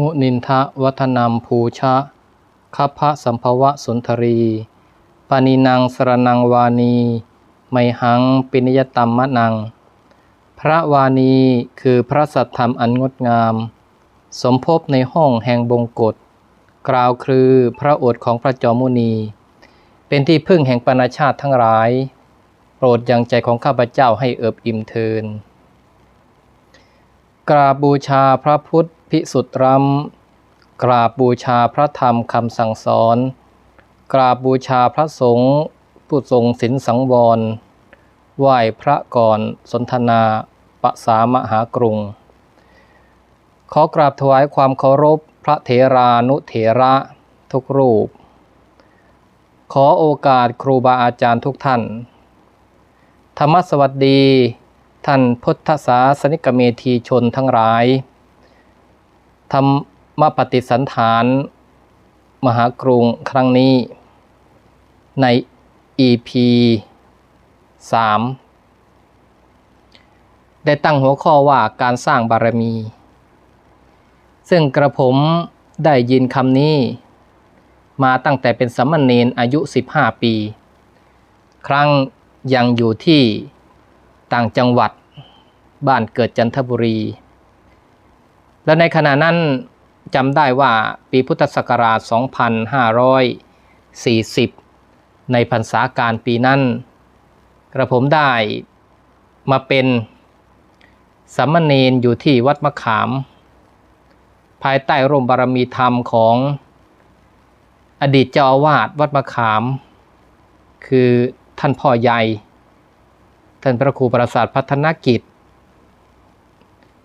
มุนินทะวัฒนามภูชะคัพพะสัมภวะสุนทรีปานินังสรนังวานี ไมหังปินิยตัมมะนัง พระวานีคือพระสัทธรรมอันงดงาม สมภพในห้องแห่งบงกฎกล่าวคือพระโอษของพระจอมุนี เป็นที่พึ่งแห่งปณชาติทั้งหลาย โปรดยังใจของข้าพเจ้าให้เอิบอิ่มเทิน กราบบูชาพระพุทธ พิสุทธรัมกราบบูชาพระธรรมคำสั่งสอน กราบบูชาพระสงฆ์ผู้ทรงศีลสังวร ไหว้พระก่อนสนทนาปะสามหากรุง ขอกราบถวายความเคารพพระเถรานุเถระทุกรูป ขอโอกาสครูบาอาจารย์ทุกท่าน ธรรมสวัสดี ท่านพุทธศาสนิกเมธีชนทั้งหลาย ธรรมปฏิสันฐาน มหากรุงครั้งนี้ใน EP 3 ได้ตั้งหัวข้อว่าการสร้างบารมี ซึ่งกระผมได้ยินคำนี้ มาตั้งแต่เป็นสัมมเนนอายุ 15 ปี ครั้งยังอยู่ที่ต่างจังหวัดบ้านเกิดจันทบุรี และในขณะนั้นจำได้ว่าปีพุทธศักราช 2540 ในพรรษาการปีนั้น กระผมได้มาเป็นสัมมเนนอยู่ที่วัดมะขาม ภายใต้ร่มบารมีธรรมของอดีตเจ้าอาวาสวัดมะขาม คือท่านพ่อใหญ่ ท่านพระครูประสาทพัฒนกิจ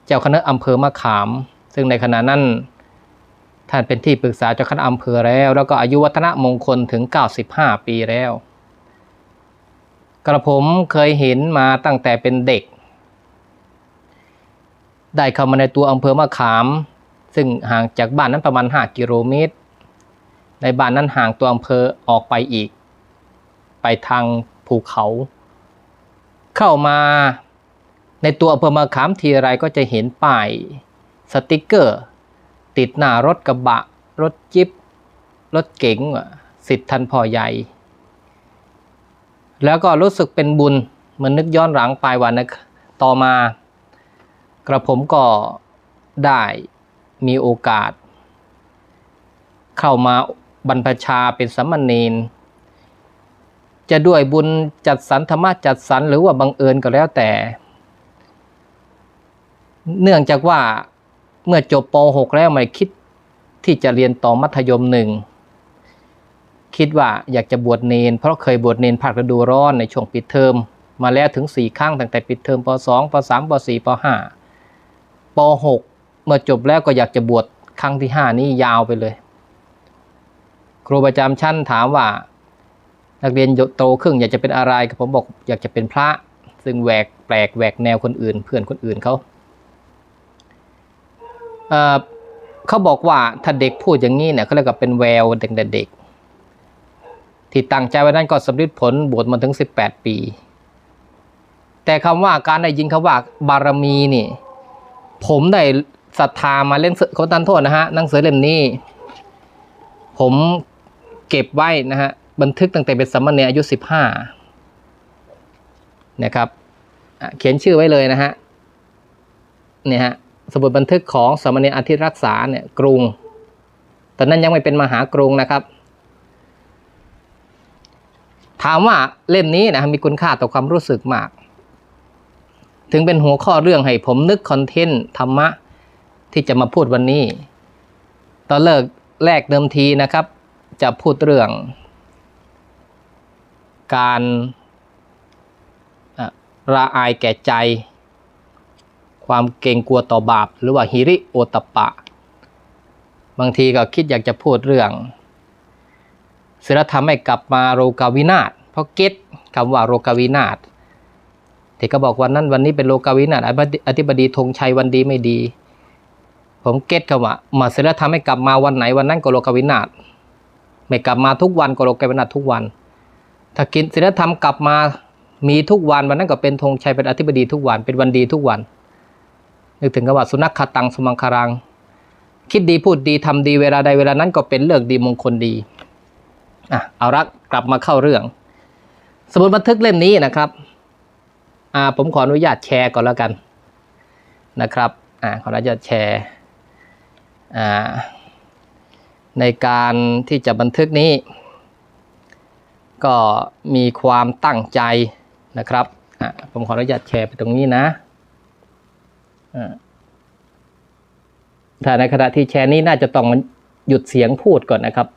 เจ้าคณะอำเภอมะขาม ซึ่งในขณะนั้นท่านเป็นที่ปรึกษาเจ้าคณะอำเภอแล้ว แล้วก็อายุวัฒนมงคลถึง 95 ปีแล้ว กระผมเคยเห็นมาตั้งแต่เป็นเด็ก ได้เข้ามาในตัวอำเภอมะขาม ซึ่งห่างจากบ้านนั้นประมาณ 5 กิโลเมตร ในบ้านนั้นห่างตัวอำเภอออกไปอีก ไปทางภูเขา เข้ามา ในตัวอำเภอมะขามทีไรก็จะเห็นป้ายสติกเกอร์ ติดหน้ารถกระบะ รถจิบรถเก๋งสิทธิ์ทันพ่อใหญ่ แล้วก็รู้สึกเป็นบุญเหมันนึกย้อนหลังไปวันนะต่อมากระผมก็ได้มีโอกาส เข้ามาบรรพชาเป็นสัมมเนนจะด้วยบุญจัดสรรธรรมะจัดสรรหรือว่าบังเอิญก็แล้วแต่ เนื่องจากว่าเมื่อจบป .6 แล้วไม่คิดที่จะเรียนต่อมัธยมหนึ่งคิดว่าอยากจะบวชเนน เพราะเคยบวชเนนภาคฤดูร้อนในช่วงปิดเทอม มาแล้วถึง 4 ครั้งตั้งแต่ปิดเทอมป .2 ป .3 ป .4 ป .5 ป .6 เมื่อจบแล้วก็อยากจะบวชครั้งที่ 5 นี้ยาวไปเลย ครูประจำชั้นถามว่า นักเรียนโตครึ่งอยากจะเป็นอะไรผมบอกอยากจะเป็นพระ ซึ่งแหวกแปลกแหวกแนวคนอื่น เพื่อนคนอื่นเขา เขาบอกว่าถ้าเด็กพูดอย่างนี้เนี่ยเขาเรียกว่าเป็นแววเด็กเด็ก ที่ตั้งใจไว้นั้นก็สำเร็จผลบวชมาถึง 18 ปี แต่คำว่าการได้ยินคำว่าบารมีนี่ ผมได้ศรัทธามาเล่นเขาตันโทษนะฮะหนังสือเล่มนี้ ผมเก็บไว้นะฮะบันทึกตั้งแต่เป็นสมมาเนอายุ 15 นะครับเขียนชื่อไว้เลยนะฮะเนี่ยฮะ สมุดบันทึกของสมณีอาทิตย์รักษาเนี่ยกรุง ตอนนั้นยังไม่เป็นมหากรุงนะครับ ถามว่าเล่มนี้นะมีคุณค่าต่อความรู้สึกมาก ถึงเป็นหัวข้อเรื่องให้ผมนึกคอนเทนต์ธรรมะที่จะมาพูดวันนี้ ตอนเลิกแรกเดิมทีนะครับ จะพูดเรื่อง การละอายแก่ใจ ความเกรงกลัวต่อบาป หรือว่าฮิริโอตปะ บางทีก็คิดอยากจะพูดเรื่องศีลธรรมให้กลับมาโรกาวินาศเพราะเก็ตคำว่าโรกาวินาศที่เขาบอกวันนั้นวันนี้เป็นโรกาวินาศอธิบดีธงชัยวันดีไม่ดี ผมเก็ตคำว่ามาศีลธรรมให้กลับมาวันไหนวันนั้นก็โรกาวินาศไม่กลับมาทุกวันก็โรกาวินาศทุกวัน ถ้ากินศีลธรรมกลับมามีทุกวันวันนั้นก็เป็นธงชัยเป็นอธิบดีทุกวันเป็นวันดีทุกวัน นึกถึงคำว่าสุนัขขตังสมังคารัง คิดดีพูดดีทำดีเวลาใดเวลานั้นก็เป็นเรื่องดีมงคลดีอะเอาละกกลับมาเข้าเรื่อง สมุดบันทึกเล่มนี้นะครับอ่าผมขออนุญาตแชร์ก่อนแล้วกันนะครับอ่าขออนุญาตแชร์อ่าในการที่จะบันทึกนี้ ก็มีความตั้งใจนะครับอ่าผมขออนุญาตแชร์ไปตรงนี้นะ ถ้าในขณะที่แชร์นี้น่าจะต้องหยุดเสียงพูดก่อนนะครับ